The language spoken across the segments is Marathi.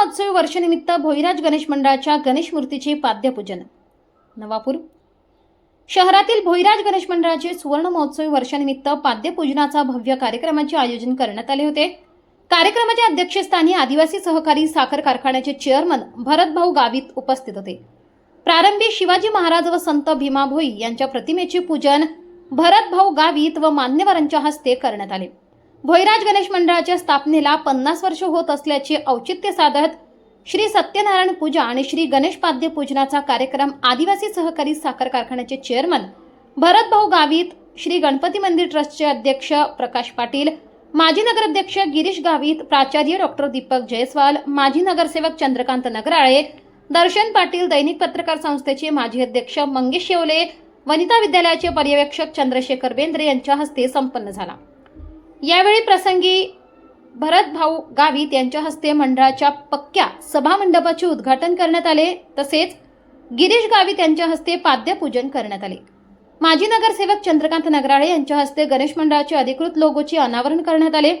महोत्सवी वर्षनिमित्त भोईराज गणेश मंडळाच्या गणेश मूर्तीचे पाद्यपूजन. नवापूर. शहरातील भोईराज गणेश मंडळाचे सुवर्ण महोत्सवी वर्षानिमित्त पाद्यपूजनाचा भव्य कार्यक्रमाचे आयोजन करण्यात आले होते. कार्यक्रमाच्या अध्यक्षस्थानी आदिवासी सहकारी साखर कारखान्याचे चेअरमन भरतभाऊ गावित उपस्थित होते. प्रारंभी शिवाजी महाराज व संत भीमा भोई यांच्या प्रतिमेचे पूजन भरतभाऊ गावित व मान्यवरांच्या हस्ते करण्यात आले. भोईराज गणेश मंडळाच्या स्थापनेला पन्नास वर्ष होत असल्याचे औचित्य साधत श्री सत्यनारायण पूजा आणि श्री गणेश पाद्य पूजनाचा कार्यक्रम आदिवासी सहकारी साखर कारखान्याचे चेअरमन भरतभाऊ गावित श्री गणपती मंदिर ट्रस्टचे अध्यक्ष प्रकाश पाटील माजी नगराध्यक्ष गिरीश गावित प्राचार्य डॉक्टर दीपक जयस्वाल माजी नगरसेवक चंद्रकांत नगराळे दर्शन पाटील दैनिक पत्रकार संस्थेचे माजी अध्यक्ष मंगेश शेवले वनिता विद्यालयाचे पर्यवेक्षक चंद्रशेखर बेंद्रे यांच्या हस्ते संपन्न झाला. यावेळी प्रसंगी भरतभाऊ गावित यांच्या हस्ते मंडळाच्या पक्क्या सभामंडपाचे उद्घाटन करण्यात आले. तसेच गिरीश गावित यांच्या हस्ते पाद्यपूजन करण्यात आले. माजी नगरसेवक चंद्रकांत नगराळे यांच्या हस्ते गणेश मंडळाचे अधिकृत लोगोचे अनावरण करण्यात आले.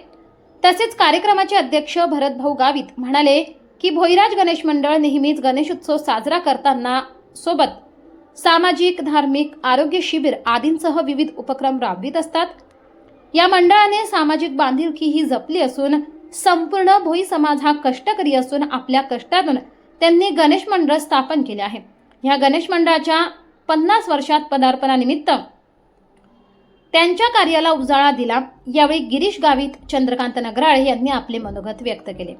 तसेच कार्यक्रमाचे अध्यक्ष भरतभाऊ गावित म्हणाले की भोईराज गणेश मंडळ नेहमीच गणेश उत्सव साजरा करताना सोबत सामाजिक धार्मिक आरोग्य शिबिर आदींसह विविध उपक्रम राबवित असतात. या मंडळाने सामाजिक बांधिलकी ही जपली असून संपूर्ण भोई समाज हा कष्टकरी असून आपल्या कष्टातून त्यांनी गणेश मंडळ स्थापन केले आहे. या गणेश मंडळाच्या पन्नास वर्षात पदार्पणानिमित्त त्यांच्या कार्याला उजाळा दिला. यावेळी गिरीश गावित चंद्रकांत नगराळे यांनी आपले मनोगत व्यक्त केले.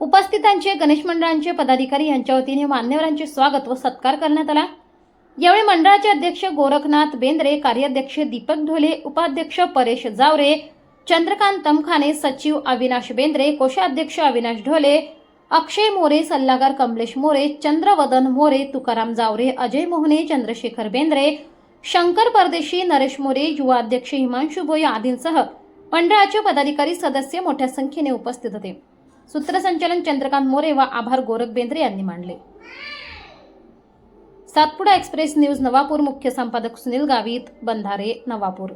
उपस्थितांचे गणेश मंडळांचे पदाधिकारी यांच्या वतीने मान्यवरांचे स्वागत व सत्कार करण्यात आला. यावेळी मंडळाचे अध्यक्ष गोरखनाथ बेंद्रे कार्याध्यक्ष दीपक ढोले उपाध्यक्ष परेश जावरे चंद्रकांत तमखाने सचिव अविनाश बेंद्रे कोषाध्यक्ष अविनाश ढोले अक्षय मोरे सल्लागार कमलेश मोरे चंद्रवदन मोरे तुकाराम जावरे अजय मोहने चंद्रशेखर बेंद्रे शंकर परदेशी नरेश मोरे युवा अध्यक्ष हिमांशु भोय आदींसह मंडळाचे पदाधिकारी सदस्य मोठ्या संख्येने उपस्थित होते. सूत्रसंचालन चंद्रकांत मोरे व आभार गोरख बेंद्रे यांनी मांडले. सातपुडा एक्सप्रेस न्यूज नवापूर मुख्य संपादक सुनील गावित बंधारे नवापूर.